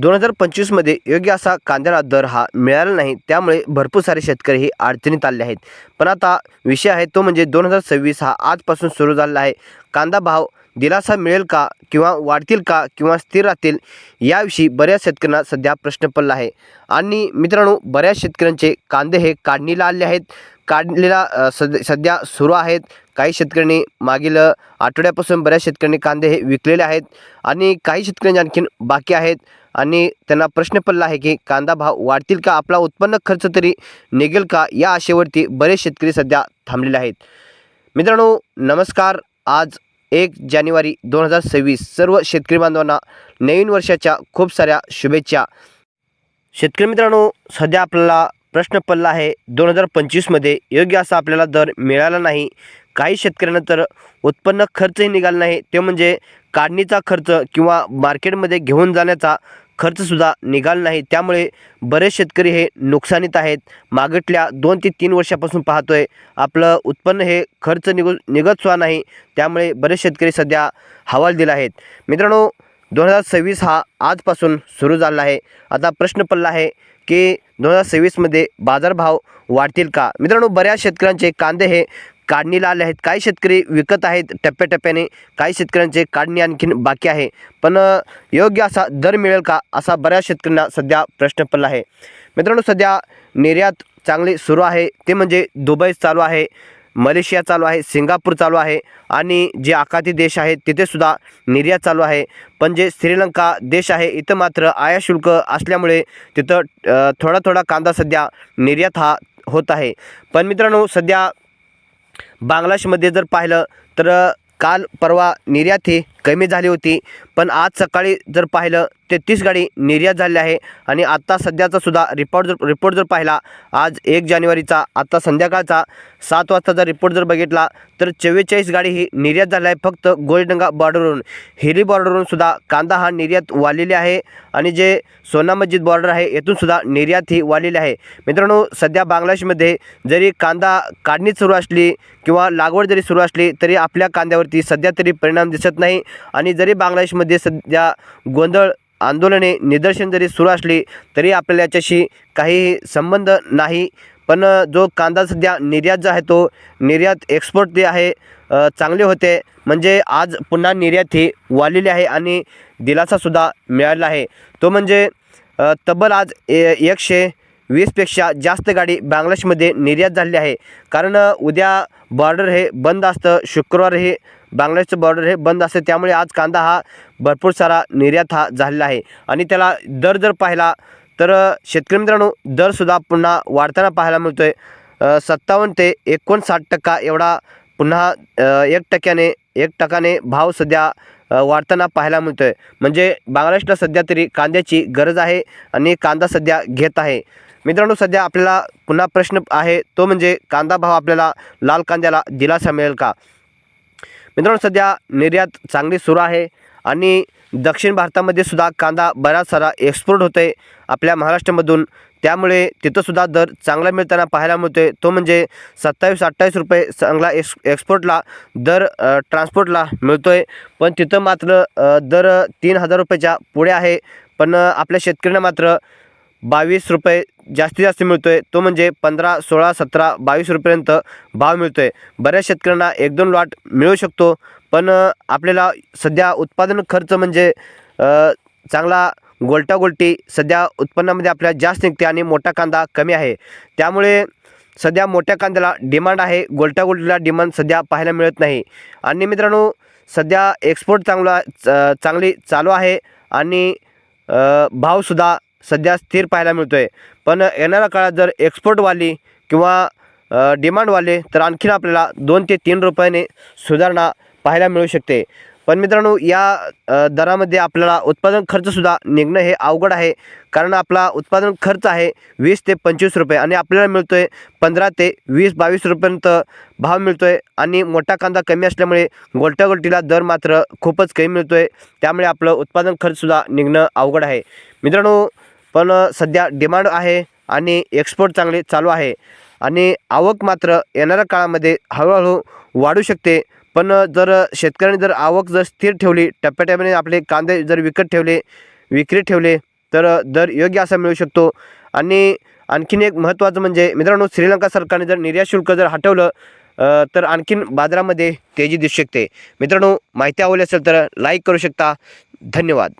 दोन हजार पंचवीसमध्ये योग्य असा कांद्याला दर हा मिळाला नाही. त्यामुळे भरपूर सारे शेतकरी हे अडचणीत आले आहेत. पण आता विषय आहे तो म्हणजे दोन हजार सव्वीस हा आजपासून सुरू झालेला आहे. कांदा भाव दिलासा मिळेल का किंवा वाढतील का किंवा स्थिर राहतील याविषयी बऱ्याच शेतकऱ्यांना सध्या प्रश्न पडला आहे. आणि मित्रांनो बऱ्याच शेतकऱ्यांचे कांदे हे काढणीला आले आहेत. काढलेला सद सध्या सुरू आहेत. काही शेतकऱ्यांनी मागील आठवड्यापासून बऱ्याच शेतकऱ्यांनी कांदे हे विकलेले आहेत. आणि काही शेतकऱ्यांचे आणखीन बाकी आहेत. आणि त्यांना प्रश्न पडला आहे की कांदा भाव वाढतील का? आपला उत्पन्न खर्च तरी निघेल का? या आशेवरती बरेच शेतकरी सध्या थांबलेले आहेत. मित्रांनो नमस्कार. आज एक जानेवारी दोन हजार सव्वीस. सर्व शेतकरी बांधवांना नवीन वर्षाच्या खूप साऱ्या शुभेच्छा. शेतकरी मित्रांनो सध्या आपल्याला प्रश्न पडला आहे दोन हजार पंचवीसमध्ये योग्य असा आपल्याला दर मिळाला नाही. काही शेतकऱ्यांना तर उत्पन्न खर्चही निघाला नाही. ते म्हणजे काढणीचा खर्च किंवा मार्केटमध्ये घेऊन जाण्याचा खर्चसुद्धा निघाला नाही. त्यामुळे बरेच शेतकरी हे नुकसानीत आहेत. मागटल्या दोन ते तीन वर्षापासून पाहतो आहे आपलं उत्पन्न हे खर्च निघू निघतसुद्धा नाही. त्यामुळे बरेच शेतकरी सध्या हवाल दिला आहेत. मित्रांनो दोन हजार सव्वीस हा आजपासून सुरू झाला आहे. आता प्रश्न पडला आहे की दोन हजार सव्वीसमध्ये बाजारभाव वाढतील का? मित्रांनो बऱ्याच शेतकऱ्यांचे कांदे हे काढणीला आले आहेत. काही शेतकरी विकत आहेत टप्प्याटप्प्याने काही शेतकऱ्यांचे काढणी आणखीन बाकी आहे. पण योग्य असा दर मिळेल का असा बऱ्याच शेतकऱ्यांना सध्या प्रश्न पडला आहे. मित्रांनो सध्या निर्यात चांगली सुरू आहे. ते म्हणजे दुबई चालू आहे. मलेशिया चालू आहे सिंगापूर चालू आहे आणि जे आखाती देश आहेत तिथेसुद्धा निर्यात चालू आहे. पण जे श्रीलंका देश आहे इथं मात्र आयात शुल्क असल्यामुळे तिथं थोडा थोडा कांदा सध्या निर्यात हा होत आहे. पण मित्रांनो सध्या बांगलादेशमध्ये जर पाहिलं तर काल परवा निर्यात ही कमी झाली होती. पण आज सकाळी जर पाहिलं तेहतीस गाडी निर्यात झाली आहे. आणि आत्ता सध्याचा सुद्धा रिपोर्ट जर रिपोर्ट जर पाहिला आज एक जानेवारीचा आत्ता संध्याकाळचा सात वाजताचा रिपोर्ट जर बघितला तर चव्वेचाळीस गाडी ही निर्यात झाली आहे फक्त गोलडंगा बॉर्डरवरून हिरी बॉर्डरवरून सुद्धा कांदा हा निर्यात वाढलेली आहे. आणि जे सोना मस्जिद बॉर्डर आहे येथूनसुद्धा निर्यात ही वाढलेली आहे. मित्रांनो सध्या बांगलादेशमध्ये जरी कांदा काढणी सुरू असली किंवा लागवड जरी सुरू असली तरी आपल्या कांद्यावरती सध्या तरी परिणाम दिसत नाही. आणि जरी बांगलादेशमध्ये सध्या गोंधळ आंदोलने निदर्शन जरी सुरू असली तरी आपल्याला याच्याशी काही संबंध नाही. पण जो कांदा सध्या निर्यात जो आहे तो निर्यात एक्सपोर्ट जे आहे चांगले होते. म्हणजे आज पुन्हा निर्यात ही वाढलेली आहे आणि दिलासासुद्धा मिळाला आहे. तो म्हणजे तब्बल आज ए एकशे वीसपेक्षा जास्त गाडी बांगलादेशमध्ये निर्यात झालेली आहे. कारण उद्या बॉर्डर हे बंद असतं. शुक्रवार हे बांगलादेशचं बॉर्डर हे बंद असते. त्यामुळे आज कांदा हा भरपूर सारा निर्यात हा झालेला आहे. आणि त्याला दर जर पाहिला तर शेतकरी मित्रांनो दरसुद्धा पुन्हा वाढताना पाहायला मिळतो आहे सत्तावन्न ते एकोणसाठ टक्का एवढा पुन्हा एक टक्क्याने एक टक्काने भाव सध्या वाढताना पाहायला मिळतो आहे म्हणजे बांगलादेशला सध्या तरी कांद्याची गरज आहे आणि कांदा सध्या घेत आहे. मित्रांनो सध्या आपल्याला पुन्हा प्रश्न आहे तो म्हणजे कांदा भाव आपल्याला लाल कांद्याला दिलासा मिळेल का? मित्रांनो सध्या निर्यात चांगली सुरू आहे आणि दक्षिण भारतामध्ये सुद्धा कांदा बराच सारा एक्सपोर्ट होतो आहे आपल्या महाराष्ट्रामधून. त्यामुळे तिथंसुद्धा दर चांगला मिळताना पाहायला मिळतो आहे तो म्हणजे सत्तावीस अठ्ठावीस रुपये चांगला एक्स एक्सपोर्टला दर ट्रान्सपोर्टला मिळतो आहे पण तिथं मात्र दर तीन हजार रुपयाच्या पुढे आहे. पण आपल्या शेतकऱ्यांना मात्र बावीस रुपये जास्तीत जास्त मिळतो आहे तो म्हणजे पंधरा सोळा सतरा बावीस रुपयेपर्यंत भाव मिळतो आहे बऱ्याच शेतकऱ्यांना एक दोन लॉट मिळू शकतो. पण आपल्याला सध्या उत्पादन खर्च म्हणजे चांगला गोलटा गोलटी सध्या उत्पन्नामध्ये आपल्याला जास्त निघते आणि मोठा कांदा कमी आहे. त्यामुळे सध्या मोठ्या कांद्याला डिमांड आहे. गोलटागोलटीला डिमांड सध्या पाहायला मिळत नाही. आणि मित्रांनो सध्या एक्सपोर्ट चांगला च- चांगली चालू आहे. आणि भावसुद्धा सध्या स्थिर पाहायला मिळतो आहे पण येणाऱ्या काळात जर एक्सपोर्टवाली किंवा डिमांडवाले तर आणखीन आपल्याला दोन ते तीन रुपयाने सुधारणा पाहायला मिळू शकते. पण मित्रांनो या दरामध्ये आपल्याला उत्पादन खर्चसुद्धा निघणं हे अवघड आहे. कारण आपला उत्पादन खर्च आहे वीस ते पंचवीस रुपये आणि आपल्याला मिळतो आहे पंधरा ते वीस बावीस रुपयांत भाव मिळतो आहे आणि मोठा कांदा कमी असल्यामुळे गोलट्यागोलटीला दर मात्र खूपच कमी मिळतो आहे त्यामुळे आपलं उत्पादन खर्चसुद्धा निघणं अवघड आहे. मित्रांनो पण सध्या डिमांड आहे आणि एक्सपोर्ट चांगले चालू आहे. आणि आवक मात्र येणाऱ्या काळामध्ये हळूहळू वाढू शकते. पण जर शेतकऱ्यांनी जर आवक जर स्थिर ठेवली टप्प्याटप्प्याने आपले कांदे जर विकत ठेवले विक्री ठेवले तर दर योग्य असा मिळू शकतो. आणि आणखीन एक महत्त्वाचं म्हणजे मित्रांनो श्रीलंका सरकारने जर निर्यात शुल्क जर हटवलं तर आणखीन बाजारामध्ये तेजी दिसू शकते. मित्रांनो माहिती आवडली असेल तर लाईक करू शकता. धन्यवाद.